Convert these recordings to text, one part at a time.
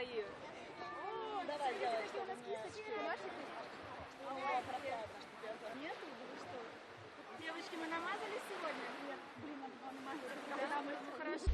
свои. О, давай, давай. Что у нас кисточки? А у нашей кисточки. А что? Девочки, мы намазали сегодня? Нет, блин, намазали. Да, мы хорошо.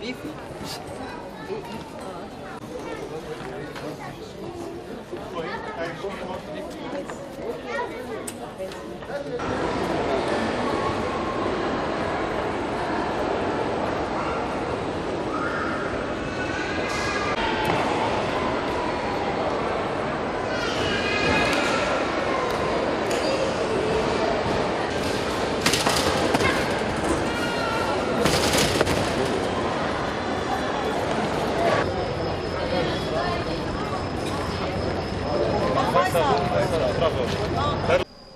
beef. Beef.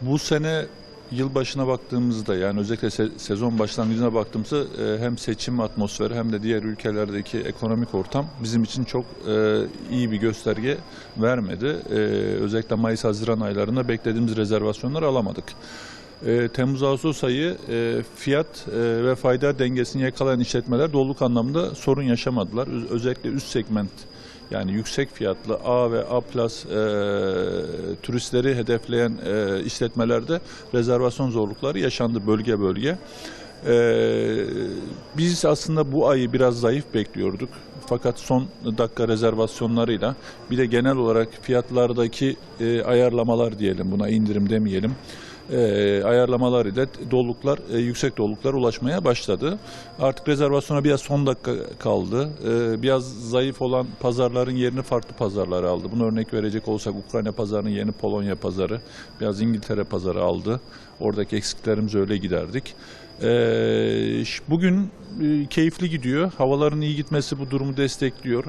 Bu sene yılbaşına baktığımızda yani özellikle se- sezon başlangıcına baktığımızda e, hem seçim atmosferi hem de diğer ülkelerdeki ekonomik ortam bizim için çok e, iyi bir gösterge vermedi. E, özellikle Mayıs-Haziran aylarında beklediğimiz rezervasyonları alamadık. Temmuz-Ağustos ayı fiyat ve fayda dengesini yakalayan işletmeler doluluk anlamında sorun yaşamadılar. Öz- özellikle üst segment yani yüksek fiyatlı A ve A plus e, turistleri hedefleyen e, işletmelerde rezervasyon zorlukları yaşandı bölge bölge. E, biz aslında bu ayı biraz zayıf bekliyorduk. Fakat son dakika rezervasyonlarıyla bir de genel olarak fiyatlardaki e, ayarlamalar diyelim buna indirim demeyelim e, ayarlamalar ile doluluklar, e, yüksek doluluklar ulaşmaya başladı. Artık rezervasyona biraz son dakika kaldı. E, biraz zayıf olan pazarların yerini farklı pazarlara aldı. Bunu örnek verecek olsak Ukrayna pazarının yerini Polonya pazarı, biraz İngiltere pazarı aldı. Oradaki eksiklerimizi öyle giderdik. E, ş- bugün e, keyifli gidiyor. Havaların iyi gitmesi bu durumu destekliyor.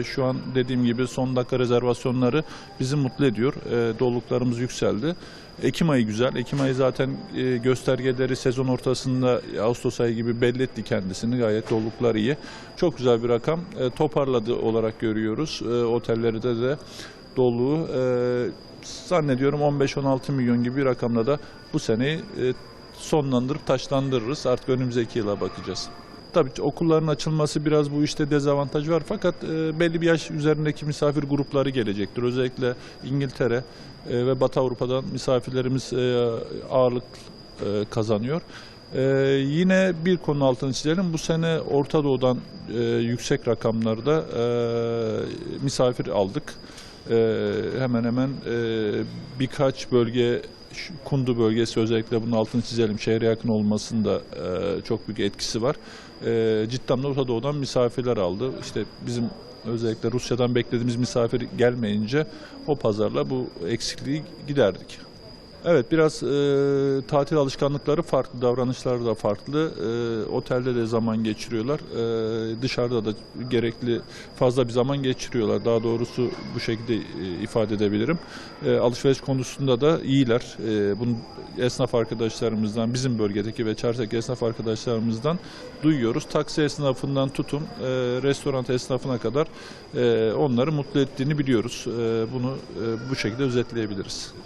E, şu an dediğim gibi son dakika rezervasyonları bizi mutlu ediyor. E, doluluklarımız yükseldi. Ekim ayı güzel. Ekim ayı zaten e, göstergeleri sezon ortasında Ağustos ayı gibi belli etti kendisini. Gayet doluluklar iyi. Çok güzel bir rakam. E, toparladı olarak görüyoruz. E, otellerde de dolu. E, zannediyorum 15-16 milyon gibi bir rakamla da bu seneyi e, sonlandırıp taşlandırırız. Artık önümüzdeki yıla bakacağız. Tabii okulların açılması biraz bu işte dezavantaj var fakat e, belli bir yaş üzerindeki misafir grupları gelecektir. Özellikle İngiltere e, ve Batı Avrupa'dan misafirlerimiz e, ağırlık kazanıyor. Yine bir konu altını çizelim. Bu sene Orta Doğu'dan yüksek rakamlarda misafir aldık. E, hemen hemen e, birkaç bölge Kundu bölgesi özellikle bunun altını çizelim şehre yakın olmasında e, çok büyük etkisi var. E, cidden de Orta Doğu'dan misafirler aldı. İşte bizim özellikle Rusya'dan beklediğimiz misafir gelmeyince o pazarla bu eksikliği giderdik. Evet biraz e, tatil alışkanlıkları farklı, davranışları da farklı. E, otelde de zaman geçiriyorlar. E, dışarıda da gerekli fazla bir zaman geçiriyorlar. Daha doğrusu bu şekilde e, ifade edebilirim. E, alışveriş konusunda da iyiler. E, bunu esnaf arkadaşlarımızdan, bizim bölgedeki ve Çarsek esnaf arkadaşlarımızdan duyuyoruz. Taksi esnafından tutun, e, restoran esnafına kadar e, onları mutlu ettiğini biliyoruz. E, bunu e, bu şekilde özetleyebiliriz.